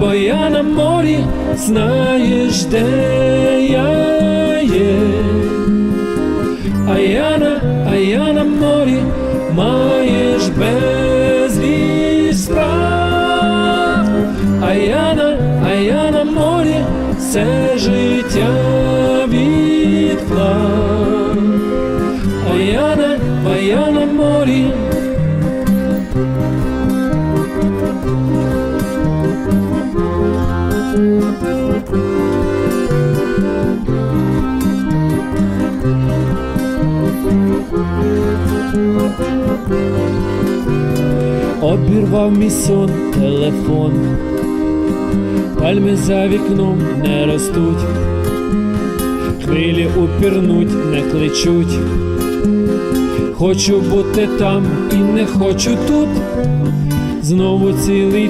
бо я морі, знаєш, де я є. А я на, а я на морі маєш безліч справ. А я на, а я на морі все життя відклав. А я на, а на морі. Обірвав мій сон телефон, пальми за вікном не ростуть, хвилі упірнуть, не кличуть. Хочу бути там і не хочу тут, знову цілий